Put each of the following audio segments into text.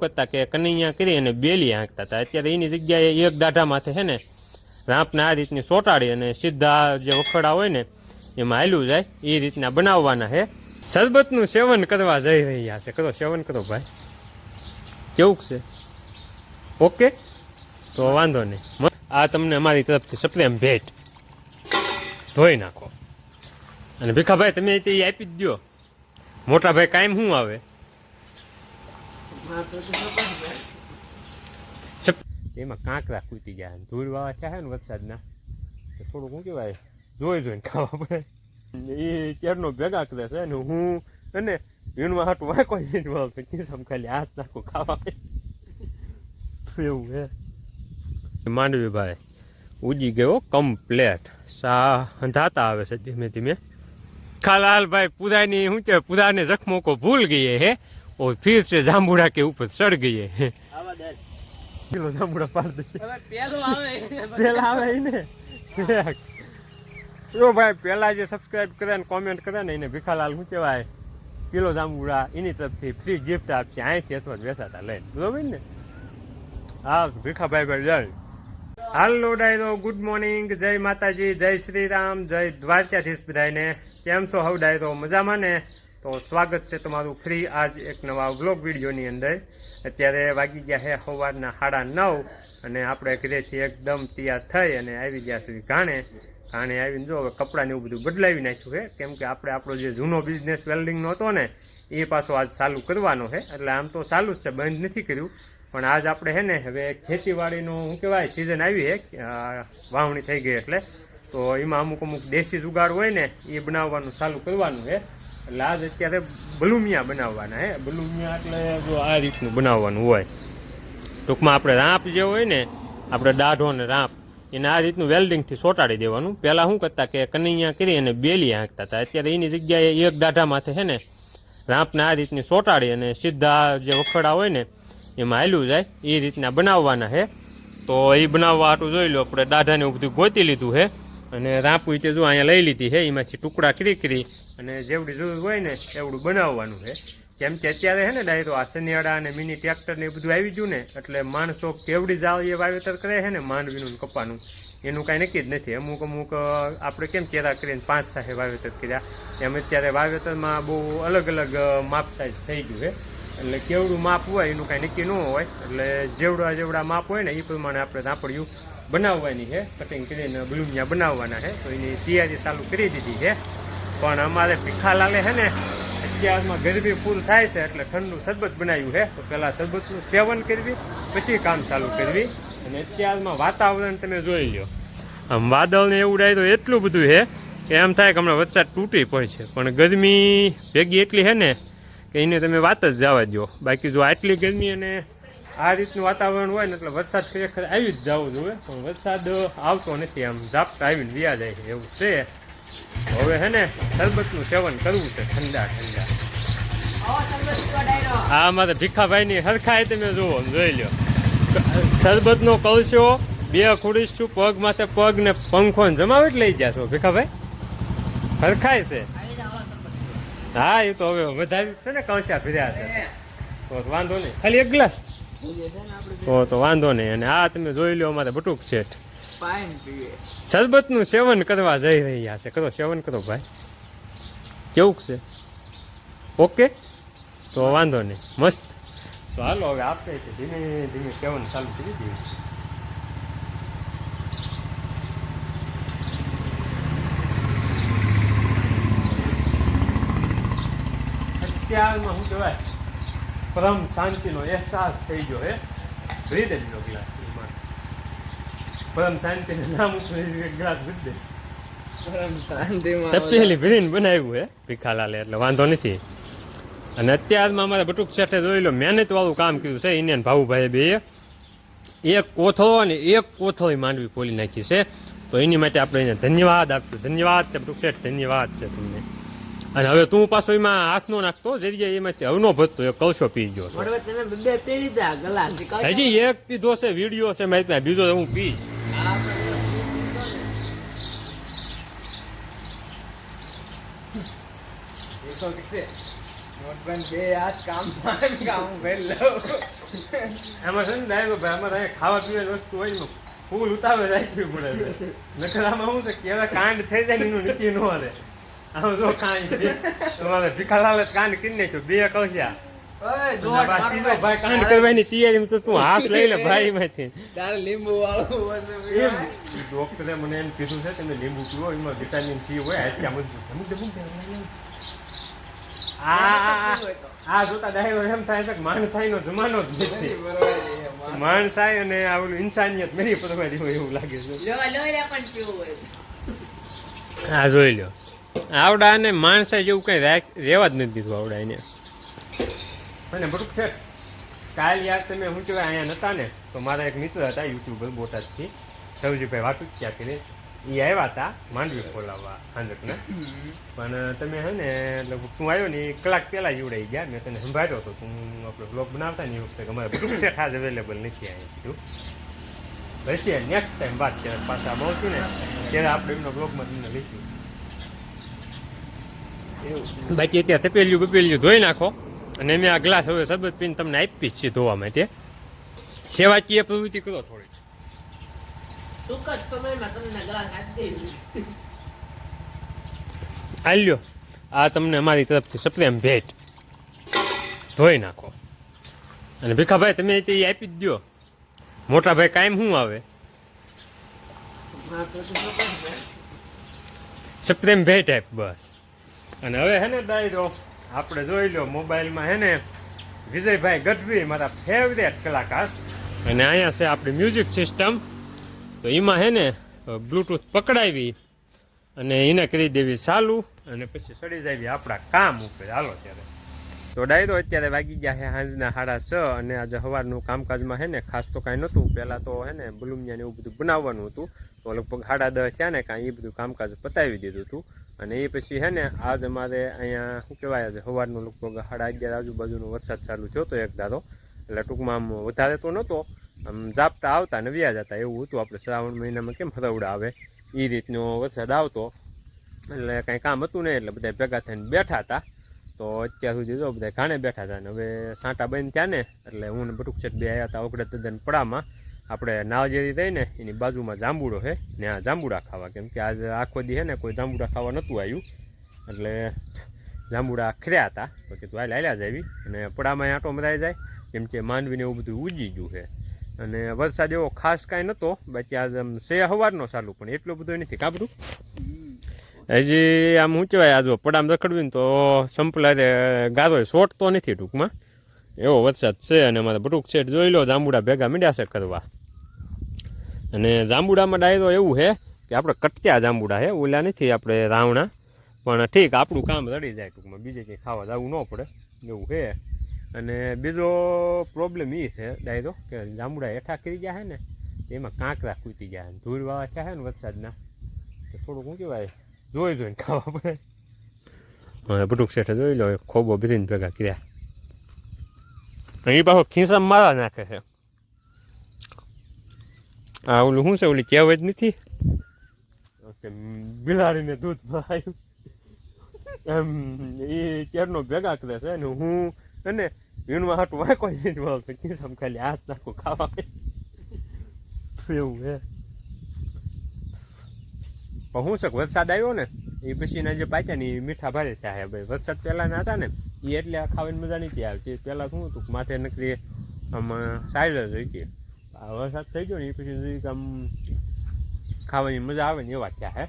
કરતા કે કનૈયા કરી અને બેલી આંકતા હતા. અત્યારે એની જગ્યાએ એક દાઢા માથે છે ને, રાંપને આ રીતની સોટાડી અને સીધા જે વખડા હોય ને, એમાં હાલ્યું જાય, એ રીતના બનાવવાના છે શરબતનું સેવન કરવા જઈ રહ્યા છે. કરો, સેવન કરો ભાઈ. કેવું છે? ઓકે? તો વાંધો નહીં. આ તમને અમારી તરફથી સપ્રેમ ભેટ. ધોઈ નાખો. અને ભીખાભાઈ, તમે તે આપી જ દો મોટાભાઈ કાયમ શું આવે? એમાં કાંકરા કૂતી જાય ધૂળ વાવા થયા ને વરસાદના તો થોડુંક શું કહેવાય જોઈ જોઈને ખાવા પડે એ ક્યારનો ભેગા કરે છે ને હું અને વીણમાં હાટું વાંકો વીણવા ખિસ્સામાં ખાલી હાથ નાખું ખાવા એવું હે માંડવીભાઈ ઉડી ગયો કમ્પ્લેટ સા અંધાતા આવે છે ધીમે ધીમે ખાલાલભાઈ પુદાની શું કે પુદાને જખમોકો ભૂલ ગઈ હે ઓય ફીર છે જાંબુડા કે ઉપર ચડ ગઈએ કિલો જાંબુડા પાડ દે. પેલો આવે. પેલા આવે ને જો ભાઈ પેલા જે સબસ્ક્રાઇબ કરે ને કોમેન્ટ કરે ને એને ભીખાલાલ શું કહેવાય? કિલો જાંબુડા એની તરફથી ફ્રી ગિફ્ટ આપશે. અહીંથી અથવા બેસાતા લઈને. બરોબર ને? હા ભીખાભાઈ ભાઈ જાય હાલો ડાયરો ગુડ મોર્નિંગ જય માતાજી જય શ્રી રામ જય દ્વારકાધીશ બધાને કેમ છો હવ ડાયરો? મજામાં ને? તો સ્વાગત છે તમારું ફ્રી આજ એક નવા વ્લોગ વિડીયોની અંદર. અત્યારે વાગી ગયા હે સવારના સાડા નવ અને આપણે ઘરેથી એકદમ તૈયાર થઈ અને આવી ગયા સુધી ઘાણે. ઘાણે આવીને જો હવે કપડાને એવું બધું બદલાવી નાખ્યું છે. કેમ કે આપણે આપણો જે જૂનો બિઝનેસ વેલ્ડિંગનો હતો ને, એ પાછો આજ ચાલુ કરવાનો છે. એટલે આમ તો ચાલુ જ છે, બંધ નથી કર્યું. પણ આજ આપણે હે ને હવે ખેતીવાડીનું શું કહેવાય સિઝન આવી છે. વાવણી થઈ ગઈ એટલે. તો એમાં અમુક અમુક દેશી જુગાડ હોય ને, એ બનાવવાનું ચાલુ કરવાનું છે. એટલે અત્યારે બલુમિયા બનાવવાના હે. બલુમિયા એટલે જો આ રીતનું બનાવવાનું હોય. ટૂંકમાં આપણે રાંપ જે હોય ને, આપણે દાઢો ને રાંપ, એને આ રીતનું વેલ્ડિંગથી સોટાડી દેવાનું. પહેલાં શું કરતા કે કનૈયા કરી અને બેલી આંકતા હતા. અત્યારે એની જગ્યાએ એક દાઢા માથે છે ને, રાંપને આ રીતની સોટાડી અને સીધા જે વખડા હોય ને, એમાં હાલ્યું જાય. એ રીતના બનાવવાના છે તો એ બનાવવા હાટું જોઈ લો, આપણે દાઢાને બધું ગોતી લીધું છે અને રાંપુઈ તે જો અહીંયા લઈ લીધી છે એમાંથી ટુકડા કરી કરી અને જેવડી જરૂર હોય ને એવડું બનાવવાનું છે. કેમ કે અત્યારે છે ને ડાયરો આ શનિયાળા અને મિની ટ્રેક્ટર ને એ બધું આવી ગયું ને, એટલે માણસો કેવડી જાળી વાવેતર કરે છે ને માંડવીનું કપાનું. એનું કાંઈ નક્કી જ નથી. અમુક અમુક આપણે કેમ કેરા કરીને પાંચ સાહે વાવેતર કર્યા. એમ અત્યારે વાવેતરમાં બહુ અલગ અલગ માપ સાઈઝ થઈ ગયું છે. એટલે કેવડું માપ હોય એનું કાંઈ નક્કી ન હોય. એટલે જેવડા જેવડા માપ હોય ને, એ પ્રમાણે આપણે રાપડિયું બનાવવાની છે. કટિંગ કરીને બ્લુમિયા બનાવવાના છે. તો એની તૈયારી ચાલુ કરી દીધી છે. પણ અમારે ભીખાલાલે છે ને અત્યારમાં ગરમી પૂરું થાય છે એટલે ઠંડુ શરબત બનાવ્યું છે. તો પહેલાં શરબતનું સેવન કરવી, પછી કામ ચાલુ કરવી. અને અત્યારમાં વાતાવરણ તમે જોઈ લો આમ વાદળને એવું ડાય તો એટલું બધું છે કે એમ થાય કે હમણાં વરસાદ તૂટી પડશે પણ ગરમી ભેગી એટલી છે ને કે એને તમે વાત જ જવા દો બાકી જો આટલી ગરમી અને આ રીતનું વાતાવરણ હોય ને એટલે વરસાદ ખરેખર આવી જ જવું જોઈએ. પણ વરસાદ આવતો નથી, આમ ઝાપટા આવીને વ્યા જાય છે, એવું છે. હવે હે ને શરબતનું સેવન કરવું છે ઠંડા ઠંડા. હા મારે ભીખાભાઈની હરખાય તમે જુઓ જોઈ લો શરબતનો કલશો બે ખુડીશ છું પગ માથે પગ ને પંખો જમાવટ લઈ છો ભીખાભાઈ? હરખાય છે? હા એ તો હવે વધારે છે ને કવસ્યા ફર્યા છે. તો વાંધો નહીં. ખાલી એક ગ્લાસ? તો તો વાંધો નહીં. અને આ તમે જોઈ લો અમારે બટુક શેઠ. શરબતનું સેવન કરવા જઈ રહ્યા છે. કરો, સેવન કરો ભાઈ. કેવું છે? ઓકે? તો વાંધો નહીં. મસ્ત. તો હાલો, હવે આપણે છે ધીમે ધીમે સેવન ચાલુ કરી દઈએ. અત્યારમાં શું કહેવાય? પરમ શાંતિનો અહેસાસ થઈ ગયો હે. ભરી દેજો ગ્લાસ. પરમ શાંતિ નામ ઉપર ગ્લાસ ભરી દે. તપેલી ભરીને બનાવ્યું હે ભીખાલાલે એટલે વાંધો નથી. અને અત્યારમાં અમારે બટુક શેઠે જોઈ લો મહેનત વાળું કામ કર્યું છે ઇન્ડિયન ભાવુભાઈ બે. એક કોથળો અને એક કોથળી માંડવી પોલી નાખી છે. તો એની માટે આપણે એને ધન્યવાદ આપશું. ધન્યવાદ છે બટુક શેઠ ધન્યવાદ છે તમને. અને હવે તું પાછો એમાં હાથ નો નાખતો જગ્યાએ એમાંથી હવનો ભરતો એ કલશો પી ગયો છો. હજી એક પીધો છે વીડિયો છે મારી બીજો હું પી. મોટભાઈ બે હાથ કામ કામ વેલો એમાં છે ને ડાયરો ભાઈ, અમારે ખાવા પીવાની વસ્તુ હોય ને, ફૂલ ઉતાવે રાખવી પડે છે. નકર આમાં શું છે, કેવા કાંડ થઈ જાય એનું નીચે ન હાલે. આમ જો કાંઈ. તમારે ભીખાલાલ કાંડ કરી નાખ્યો, બે કહ્યા મારો ભાઈ કાંડ કરવાની તૈયારી તો તું હાથ લઈ લે ભાઈ માંથી તારે લીંબુ વાળું ડોક્ટરે મને એમ કીધું છે તમે લીંબુ પીવો એમાં વિટામિન સી હોય આ જોતા ડાયરો એમ થાય છે કે માણસાઈનો જમાનો જ નથી. માણસાઈ અને આ ઇન્સાનિયત નહીં પરવારી હોય એવું લાગે છે. હા જોઈ લો આવડા અને માણસાઈ જેવું કઈ રેવા રહેવા જ નથી દીધું આવડા એને અને છે. કાલ યાર તમે શું કહેવાય અહીંયા નહોતા ને, તો મારા એક મિત્ર હતા યુટ્યુબર બોટાદથી સૌજીભાઈ વાટુક ક્યાં કરી એ આવ્યા હતા માંડવી ખોલાવવા હાંજકના. પણ તમે હે ને, લગભગ તું આવ્યો ને કલાક પહેલા જ ગયા. મેં તને સંભાળ્યો હતો તું આપણો બ્લોગ બનાવતા ને એ વખતે અમારે છે, ખાસ અવેલેબલ નથી અહીંયા સીધું પછી નેક્સ્ટ ટાઈમ વાત ત્યારે પાછા આવશું ને, ત્યારે આપણે એમનો બ્લોગમાં તમને લઈશું. બાકી અત્યારે તપેલિયું બપેલિયું ધોઈ નાખો. અને મેં આ ગ્લાસ હવે શરબત પીને તમને આપી જ છે ધોવા માટે. સેવાકીય પ્રવૃત્તિ કરો થોડી ટૂંક જ સમયમાં તમને ગ્લાસ આપી દેવી. આલ્યો આ તમને અમારી તરફથી સપ્રેમ ભેટ. ધોઈ નાખો. અને ભીખાભાઈ તમે તે આપી જ દો મોટા ભાઈ કાયમ શું આવે સપ્રેમ ભેટ આપ બસ. અને હવે હે ને ડાયરો. આપણે જોઈ લો મોબાઈલમાં હે ને, વિજયભાઈ ગઢવી, મારા ફેવરેટ કલાકાર. અને અહીંયા છે આપણી મ્યુઝિક સિસ્ટમ તો એમાં હે ને બ્લૂટૂથ પકડાવી અને એને કરી દેવી ચાલુ અને પછી સડી જાવી આપણા કામ ઉપર. હાલો ત્યારે. તો ડાયરો અત્યારે વાગી ગયા છે સાંજના સાડા છ અને આજે સવારનું કામકાજમાં હે ને, ખાસ તો કાંઈ નહોતું. પહેલાં તો હે ને, બલુમિયાને એવું બધું બનાવવાનું હતું. તો લગભગ સાડા દસ થયા ને કાંઈ એ બધું કામકાજ પતાવી દીધું હતું. અને એ પછી હે ને, આજ અમારે અહીંયા શું કહેવાય, આજે સવારનું લગભગ સાડા અગિયાર આજુબાજુનો વરસાદ ચાલુ થયો હતો એક ધારો. એટલે ટૂંકમાં આમ વધારે તો નહોતો, આમ ઝાપટા આવતા ને વ્યાજ હતા એવું હતું. આપણે શ્રાવણ મહિનામાં કેમ ફરવડા આવે? એ રીતનો વરસાદ આવતો. એટલે કાંઈ કામ હતું નહીં, એટલે બધા ભેગા થઈને બેઠા હતા. તો અત્યાર સુધી જો બધા ઘાણે બેઠા હતા. ને હવે સાંટા બંધ થયા ને, એટલે હું ને બટુક છે બે આવ્યા હતા ઓગડે તદ્દન પડામાં. આપણે નાળજેરી થઈ ને એની બાજુમાં જાંબુડો છે. ને આ જાંબુડા ખાવા. કેમ કે આજે આખો દી હે ને કોઈ જાંબુડા ખાવા નહોતું આવ્યું. એટલે જાંબુડા ખર્યા હતા. તો કીધું હાલ હાલ્યા જ આવી. અને પડામાં આંટો મરાઈ જાય. કેમ કે માંડવીને એવું બધું ઉજી ગયું છે. અને વરસાદ એવો ખાસ કાંઈ નહોતો. બાકી આજ આમ સે હવારનો ચાલુ પણ એટલો બધો નથી. કાબરું હજી આમ શું કહેવાય આ જો પડામ રખડવી ને તો સંપલા ગારો સોટતો નથી ટૂંકમાં. એવો વરસાદ છે અને અમારે બટુક છે જોઈ લો જાંબુડા ભેગા મીડ્યા છે કરવા અને જાંબુડામાં ડાયરો એવું છે કે આપણે કટક્યા જાંબુડા છે, ઓલા નથી આપણે રાવણા. પણ ઠીક, આપણું કામ રડી જાય ટૂંકમાં. બીજે કંઈ ખાવા જવું ન પડે, એવું છે. અને બીજો પ્રોબ્લેમ એ છે ડાયરો કે જાંબુડા હેઠા કરી ગયા છે ને, એમાં કાંકરા કૂતી ગયા છે. ધૂળ વાવા થયા છે ને વરસાદના. તો થોડુંક શું કહેવાય, જોઈ જોઈને ખાવા પડે. હવે બટુક શેઠે જોઈ લો, ખોબો ભરીને ભેગા કર્યા. એ પાછો ખીસા મારા નાખે છે. આ ઓલું શું છે? ઓલી કહેવત નથી? ઓકે, બિલાડીને દૂધ ભરાયું એમ, એ ક્યારનો ભેગા કરે છે ને હું અને વીણમાં હાટું વાંકો નહીં મળતો ખીસામાં ખાલી હાથ નાખું ખાવા એવું હે. પણ શું છે વરસાદ આવ્યો ને એ પછીના જે પાક્યા ને એ મીઠા ભારે થાય ભાઈ. વરસાદ પહેલાંના હતા ને એ એટલે ખાવાની મજા નથી આવતી. પહેલાં શું હતું માથે નકરી આમ સાઈડ જ હતી વરસાદ થઈ ગયો ને એ પછી સુધી આમ ખાવાની મજા આવે ને એવા થયા હે?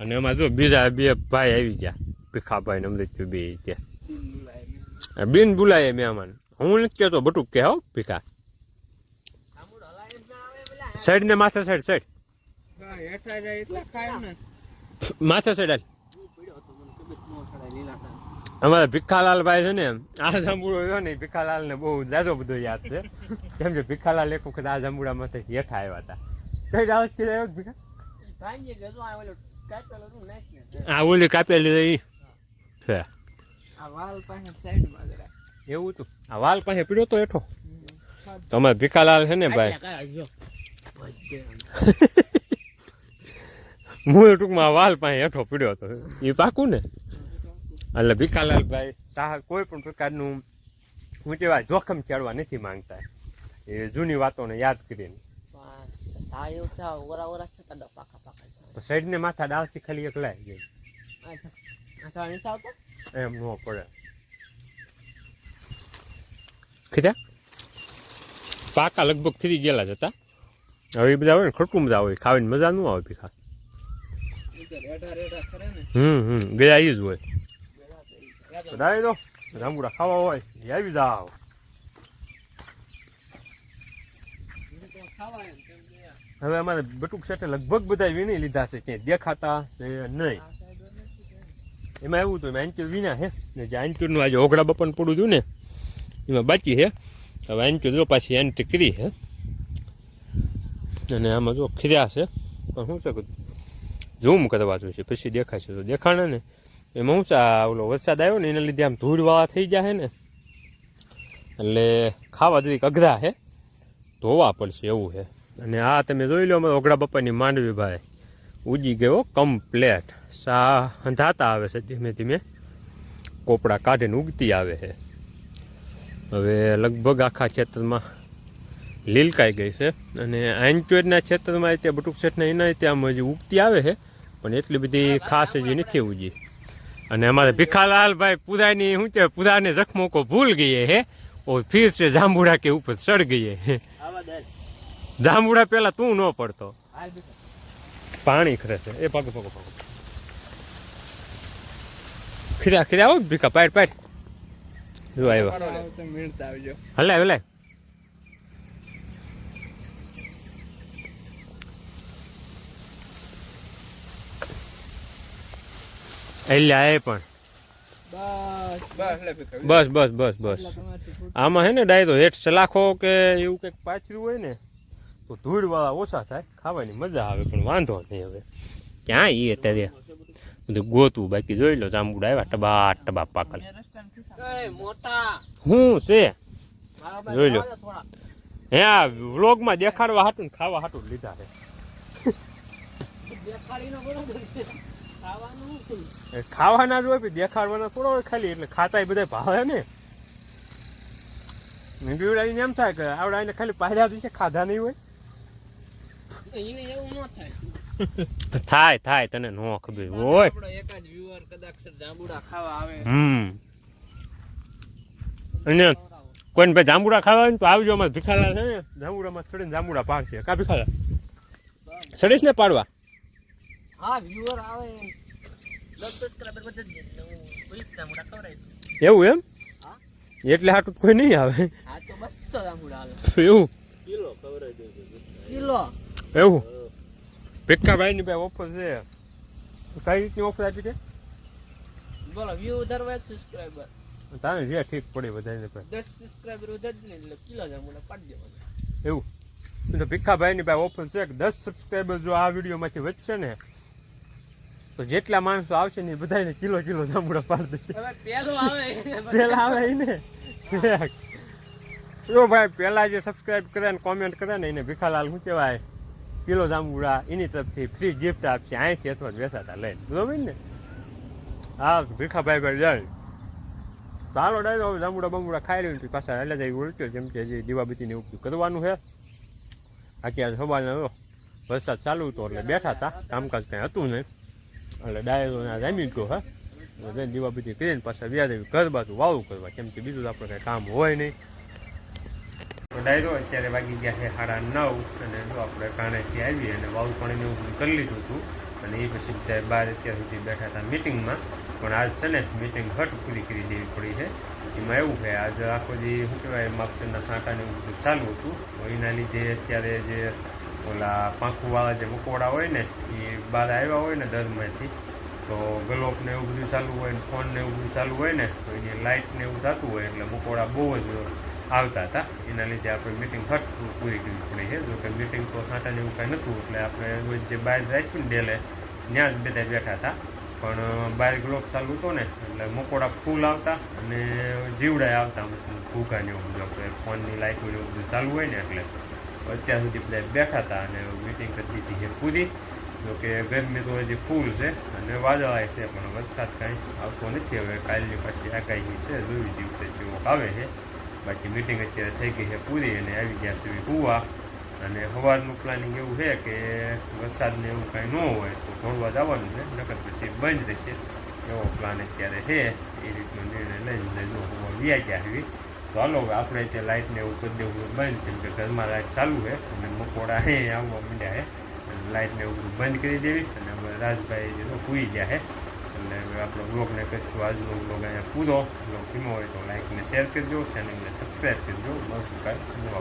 અને એમાં જો બીજા બે ભાઈ આવી ગયા ભીખાભાઈ ને અમૃત્યુ બે ત્યાં. બિન બોલાય મેં આમાં હું નથી કહેતો બટુક કે હો ભીખા. સાઈડ ને માથે સાઈડ સાઈડ. હેઠા જાય એટલે માથે સાઈડ હાલ. અમારા ભીખાલાલભાઈ છે ને આ જાંબુડો રહ્યો ને ભીખાલાલ ને બહુ જાજો બધો યાદ છે. કેમ કે ભીખાલાલ એક વખત આ જાંબુડામાંથી હેઠા આવ્યા હતા. કઈ રાવત કે આવ્યો ભીખા? આ ઓલો કાપેલી રહી છે. એવું હતું આ વાલ પાસે પીડ્યો તો હેઠો? તો અમારે ભીખાલાલ છે ને ભાઈ. હું ટૂંકમાં વાલ પાસે હેઠો પીડ્યો હતો. એ પાકું ને? એટલે ભીખાલાલભાઈ. સાહ કોઈ પણ પ્રકારનું હું કહેવાય જોખમ ખેડવા નથી માંગતા. એ જૂની વાતોને યાદ કરીને. બસ સાયું છે ઓરા ઓરા છે તડો પાકા પાકા છે તો સાઈડને માથા ડાળથી ખાલી એક લાઈ ગઈ. એમ ન પડે. ખીધા પાકા લગભગ ખીરી ગયેલા જ હતા. હવે એ બધા હોય ને ખોટું બધા હોય ખાવીને મજા ન આવે ભીખા. હમ હમ ગયા એ જ હોય. તો ડાય દો ખાવા હોય. એ આવી એમ આ હવે અમારે બટુક સેટે લગભગ બધા વીણી લીધા છે. ક્યાંય દેખાતા છે નહીં. એમાં એવું હતું આંચુર વીણા છે ને જે આંચુરનું આજે ઓઘડા બપન પડું હતું ને, એમાં બાકી છે હવે આંચુર જો પાછી એન્ટ્રી કરી છે અને આમાં જો ખીર્યા છે. પણ શું છે ઝૂમ કરવા જોઈએ પછી દેખાશે તો દેખાણે ને. એમાં છે ઓલો વરસાદ આવ્યો ને, એના લીધે આમ ધૂળવાળા થઈ જાય ને. એટલે ખાવા જરીક અઘરા છે. ધોવા પડશે એવું છે. અને આ તમે જોઈ લો, અમારા ઓગળા બપ્પાની માંડવી ભાઈ. ઉજી ગયો કમ્પ્લેટ સા અંધાતા આવે છે ધીમે ધીમે. કોપડા કાઢીને ઉગતી આવે છે. હવે લગભગ આખા ખેતરમાં લીલકાઈ ગઈ છે. અને આંચોરના ખેતરમાં ત્યાં બટુક શેઠના એના ત્યાં હજી ઉગતી આવે છે. પણ એટલી બધી ખાસ હજી નથી ઉજી અને અમારે ભીખાલાલભાઈ પૂરાની શું કે પૂરાને જખમો કો ભૂલ ગઈએ હે? ઓ ફીર છે જાંબુડા કે ઉપર ચડ ગઈએ હે? જાંબુડા પેલા તું ન પડતો. પાણી ખરે છે. એ પગ પગ પગ. ખીરા ખીરા આવો ભીખા, પાડ પાડ. જો આવ્યો. હલાય હલાય. એલ્યા, એ પણ. બસ બસ બસ બસ. આમાં હે ને ડાય તો હેઠ સલાખો કે એવું કંઈક પાછરું હોય ને, તો ધૂળવાળા ઓછા થાય, ખાવાની મજા આવે, પણ વાંધો નહીં હવે. ક્યાં એ અત્યારે? બધું ગોતવું બાકી જોઈ લો જાંબુડા આવ્યા, ટબા ટબા પાકલ. હું છે? જોઈ લો. હે, આ વ્લોગમાં દેખાડવા હાટું ખાવા હાટું લીધા છે? ખાવાનું જ હોય પછી દેખાડવાના થોડો હોય ખાલી એટલે ખાતા બધા ભાવે ને. બીવડાવીને એમ થાય કે આવડા એને ખાલી પાડ્યા દિવસે ખાધા નહીં હોય. એને એવું ન થાય. થાય થાય તને નો ખબર હોય. હમ. અને કોઈને ભાઈ જાંબુડા ખાવા હોય ને તો આવજો અમારે ભીખાલા છે ને. જાંબુડામાં ચડીને જાંબુડા પાડશે. કા ભીખાલા ચડીશ ને પાડવા? હા વ્યુઅર આવે. એવું એમ? હા. એટલે હાટું કોઈ નહીં આવે. હાલે. એવું? ભિક્કાભાઈ એવું? ભીખાભાઈની ભાઈ ઓફર છે. કઈ રીતની ઓફર આપી છે? બોલો વ્યૂ વધારવા સબસ્ક્રાઇબર તારે જે ઠીક પડે બધાને ભાઈ દસ સબસ્ક્રાઇબર વધારે જ ને એટલે કિલો જામુડા પાડી દેવાના. એવું? તો ભીખાભાઈની ભાઈ ઓફર છે કે દસ સબસ્ક્રાઈબર જો આ વિડીયોમાંથી વધશે ને તો જેટલા માણસો આવશે ને એ બધાને કિલો કિલો જાંબુડા પાડી દેશે પેલો આવે પેલા આવે ઈ ને જો ભાઈ પેલા જે સબસ્ક્રાઇબ કરે ને કોમેન્ટ કરે ને એને ભીખાલાલ શું કહેવાય? કિલો જાંબુડા એની તરફથી ફ્રી ગિફ્ટ આપશે. અહીંથી અથવા જ વેસાતા લઈને. બરોબર ને? હા ભીખાભાઈ ભાઈ જાય ચાલો ડાયરો હવે જાંબુડા બાંબુડા ખાઈ રહ્યું પાછા એટલે જાય ઉલટ્યો જેમ કે હજી દીવાબત્તીને ઉપયોગ કરવાનું છે. આખી સવારના જો વરસાદ ચાલુ હતો એટલે બેઠા હતા. કામકાજ કંઈ હતું નહીં. એટલે ડાયરો જામી ગયો, હા. જઈને બધી કરીને પાછા વ્યાજ ઘર બાજુ વાવું કરવા, કેમ કે બીજું આપણે કાંઈ કામ હોય નહીં. ડાયરો અત્યારે વાગી ગયા છે સાડા નવ અને જો આપણે કાણેથી આવી અને વાવું પાણીને એવું કરી લીધું હતું, અને એ પછી બધા બાર અત્યાર સુધી બેઠા હતા મિટિંગમાં પણ આજ છે ને મિટિંગ હટ પૂરી કરી દેવી પડી છે. એમાં એવું છે, આજ આખો જે શું કહેવાય, માપસરના સાંટાને એવું બધું ચાલુ હતું. એના લીધે અત્યારે જે ઓલા પાંખુવાળા જે મકોડા હોય ને, એ બહાર આવ્યા હોય ને દરમાંથી, તો ગલોપ ને એવું બધું ચાલુ હોય ને ફોન ને એવું બધું ચાલુ હોય ને, તો એની લાઇટ ને એવું થતું હોય એટલે મકોડા બહુ જ આવતા હતા. એના લીધે આપણે મિટિંગ ફટ પૂરી કરવી પડી છે. જોકે મિટિંગ તો સાંટાને એવું કાંઈ નહોતું, એટલે આપણે જે બહાર રાખ્યું ને ડેલે, ત્યાં જ બધા બેઠા હતા. પણ બહાર ગ્લોબ ચાલુ હતો ને, એટલે મકોડા ફૂલ આવતા અને જીવડા આવતા. ભૂકા ને એવું ફોનની લાઇટ એવું બધું ચાલુ હોય ને એટલે. અત્યાર સુધી બધા બેઠા હતા અને મિટિંગ કરી દીધી છે પૂરી. જો કે ગરમી તો હજી ફૂલ છે અને વાદળાય છે, પણ વરસાદ કાંઈ આવતો નથી. હવે કાલની પાછી આગાહી છે જોવી દિવસે જેવો આવે છે. બાકી મિટિંગ અત્યારે થઈ ગઈ છે પૂરી અને આવી ગયા છે હુવા. અને સવારનું પ્લાનિંગ એવું છે કે વરસાદને એવું કાંઈ ન હોય તો ભણવા જવાનું છે, નકર પછી બંધ રહેશે. એવો પ્લાન અત્યારે છે. એ રીતનો નિર્ણય લઈને જો હુવા વ્યાજ્યા આવી તો હાલો આપણે ત્યાં લાઇટને એવું કરી દેવું બંધ, કેમ કે ઘરમાં લાઇટ ચાલુ છે અને મકોડા હે આવવા માંડ્યા છે. અને લાઇટને એવું બધું કરી દેવી અને હવે રાજભાઈ જે તો સૂઈ ગયા છે. હવે આપણો બ્લોગને કરીશું. આજનો બ્લોગ અહીંયા પૂરો. બ્લોગ ધીમો હોય તો લાઇકને શેર કરજો ચેનલને સબસ્ક્રાઈબ કરજો. બસ કાંઈ